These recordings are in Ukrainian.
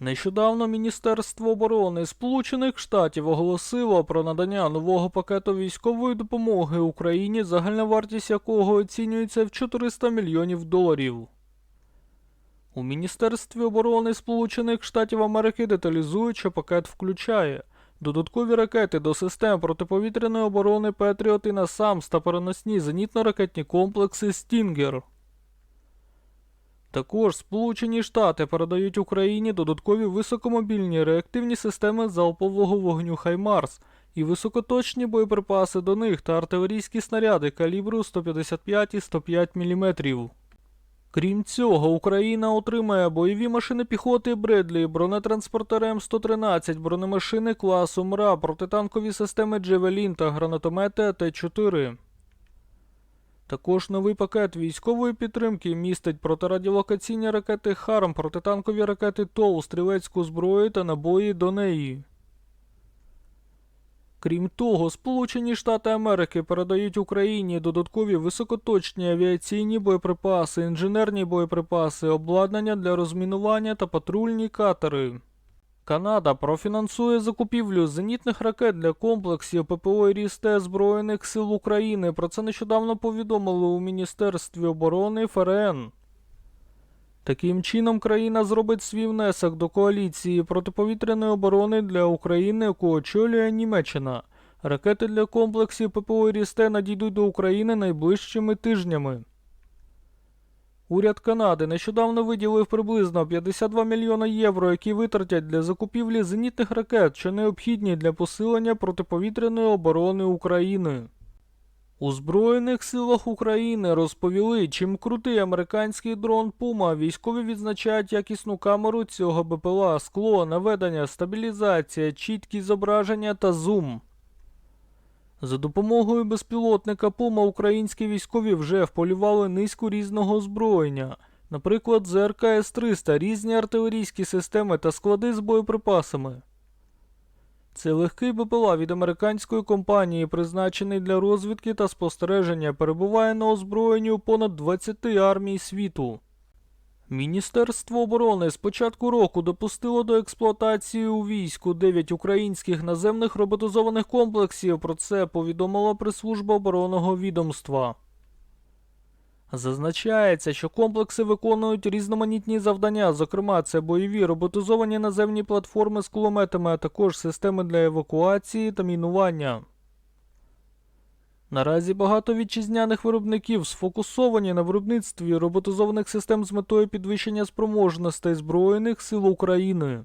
Нещодавно Міністерство оборони Сполучених Штатів оголосило про надання нового пакету військової допомоги Україні, загальна вартість якого оцінюється в 400 мільйонів доларів. У Міністерстві оборони Сполучених Штатів Америки деталізують, що пакет включає додаткові ракети до систем протиповітряної оборони Петріот і НАСАМС та переносні зенітно-ракетні комплекси Стінгер. Також Сполучені Штати передають Україні додаткові високомобільні реактивні системи залпового вогню Хаймарс і високоточні боєприпаси до них та артилерійські снаряди калібру 155 і 105 мм. Крім цього, Україна отримає бойові машини піхоти Бредлі, бронетранспортери М113, бронемашини класу МРА, протитанкові системи Джевелін та гранатомети Т-4. Також новий пакет військової підтримки містить протирадіолокаційні ракети ХАРМ, протитанкові ракети ТОУ, стрілецьку зброю та набої до неї. Крім того, Сполучені Штати Америки передають Україні додаткові високоточні авіаційні боєприпаси, інженерні боєприпаси, обладнання для розмінування та патрульні катери. Канада профінансує закупівлю зенітних ракет для комплексів ППО і РІСТ Збройних сил України. Про це нещодавно повідомили у Міністерстві оборони ФРН. Таким чином, країна зробить свій внесок до коаліції протиповітряної оборони для України, яку очолює Німеччина. Ракети для комплексів ППО і РІСТ надійдуть до України найближчими тижнями. Уряд Канади нещодавно виділив приблизно 52 мільйона євро, які витратять для закупівлі зенітних ракет, що необхідні для посилення протиповітряної оборони України. У Збройних силах України розповіли, чим крутий американський дрон Пума. Військові відзначають якісну камеру цього БПЛА, скло, наведення, стабілізація, чіткі зображення та зум. За допомогою безпілотника Пума українські військові вже вполювали низку різного озброєння, наприклад, ЗРК С-300, різні артилерійські системи та склади з боєприпасами. Це легкий БПЛА від американської компанії, призначений для розвідки та спостереження, перебуває на озброєнні у понад 20 армій світу. Міністерство оборони з початку року допустило до експлуатації у війську 9 українських наземних роботизованих комплексів. Про це повідомила прес-служба оборонного відомства. Зазначається, що комплекси виконують різноманітні завдання, зокрема, це бойові роботизовані наземні платформи з кулеметами, а також системи для евакуації та мінування. Наразі багато вітчизняних виробників сфокусовані на виробництві роботизованих систем з метою підвищення спроможностей Збройних сил України.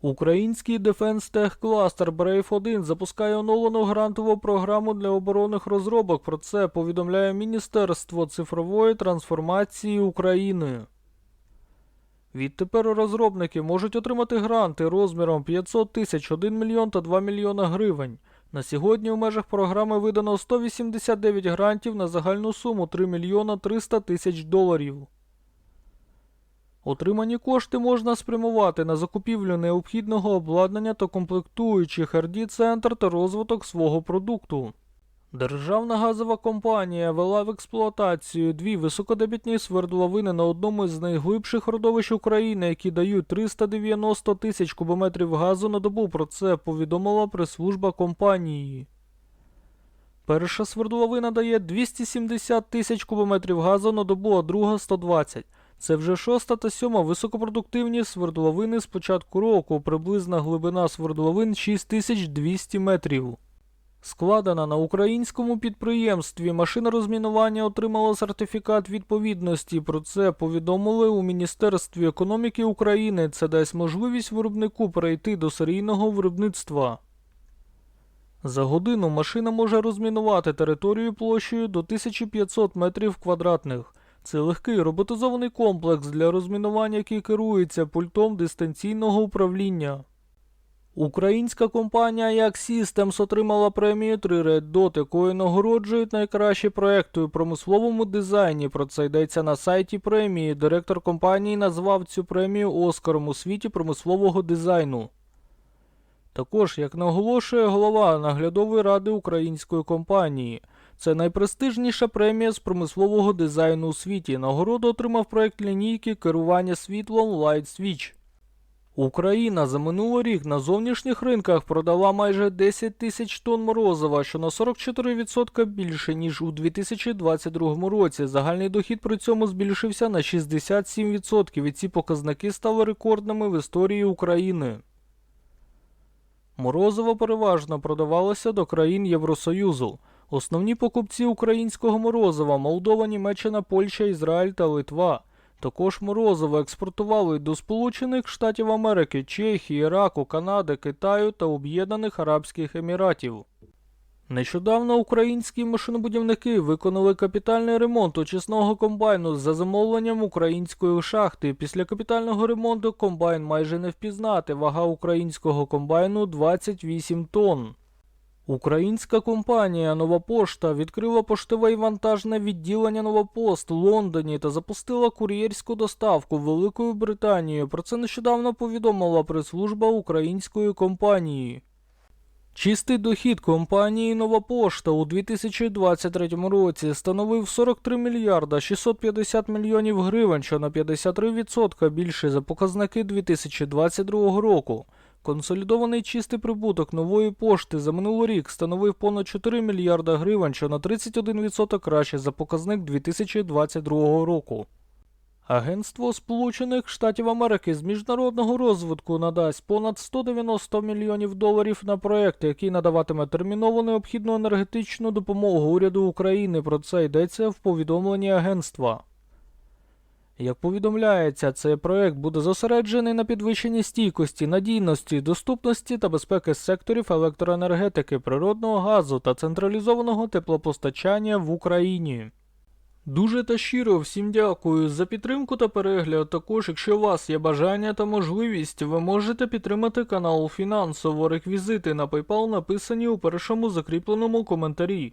Український Defense Tech Cluster Brave 1 запускає оновлену грантову програму для оборонних розробок. Про це повідомляє Міністерство цифрової трансформації України. Відтепер розробники можуть отримати гранти розміром 500 тисяч 1 мільйон та 2 мільйона гривень. На сьогодні у межах програми видано 189 грантів на загальну суму 3 мільйона 300 тисяч доларів. Отримані кошти можна спрямувати на закупівлю необхідного обладнання та комплектуючих rd центр та розвиток свого продукту. Державна газова компанія вела в експлуатацію дві високодебітні свердловини на одному з найглибших родовищ України, які дають 390 тисяч кубометрів газу на добу. Про це повідомила прес-служба компанії. Перша свердловина дає 270 тисяч кубометрів газу на добу, а друга 120. Це вже шоста та сьома високопродуктивні свердловини з початку року. Приблизна глибина свердловин 6200 метрів. Складена на українському підприємстві, машина розмінування отримала сертифікат відповідності. Про це повідомили у Міністерстві економіки України. Це дасть можливість виробнику перейти до серійного виробництва. За годину машина може розмінувати територію площею до 1500 метрів квадратних. Це легкий роботизований комплекс для розмінування, який керується пультом дистанційного управління. Українська компанія Як Systems отримала премію 3 Red Dot, якою нагороджують найкращі проекти у промисловому дизайні. Про це йдеться на сайті премії. Директор компанії назвав цю премію Оскаром у світі промислового дизайну. Також, як наголошує голова наглядової ради української компанії, це найпрестижніша премія з промислового дизайну у світі. Нагороду отримав проект лінійки керування світлом Light Switch. Україна за минулий рік на зовнішніх ринках продала майже 10 тисяч тонн морозива, що на 44% більше, ніж у 2022 році. Загальний дохід при цьому збільшився на 67%, і ці показники стали рекордними в історії України. Морозиво переважно продавалося до країн Євросоюзу. Основні покупці українського морозива Молдова, Німеччина, Польща, Ізраїль та Литва. Також морозиво експортували до Сполучених Штатів Америки, Чехії, Іраку, Канади, Китаю та Об'єднаних Арабських Еміратів. Нещодавно українські машинобудівники виконали капітальний ремонт очисного комбайну за замовленням української шахти. Після капітального ремонту комбайн майже не впізнати. Вага українського комбайну 28 тонн. Українська компанія Нова Пошта відкрила поштове і вантажне відділення Новопост у Лондоні та запустила кур'єрську доставку в Великою Британією. Про це нещодавно повідомила прес-служба української компанії. Чистий дохід компанії Нова Пошта у 2023 році становив 43 мільярда 650 мільйонів гривень, що на 53% більше за показники 2022 року. Консолідований чистий прибуток нової пошти за минулий рік становив понад 4 мільярда гривень, що на 31% краще за показник 2022 року. Агентство Сполучених Штатів Америки з міжнародного розвитку надасть понад 190 мільйонів доларів на проект, який надаватиме терміново необхідну енергетичну допомогу уряду України. Про це йдеться в повідомленні агентства. Як повідомляється, цей проект буде зосереджений на підвищенні стійкості, надійності, доступності та безпеки секторів електроенергетики, природного газу та централізованого теплопостачання в Україні. Дуже та щиро всім дякую за підтримку та перегляд. Також, якщо у вас є бажання та можливість, ви можете підтримати канал фінансово. Реквізити на PayPal написані у першому закріпленому коментарі.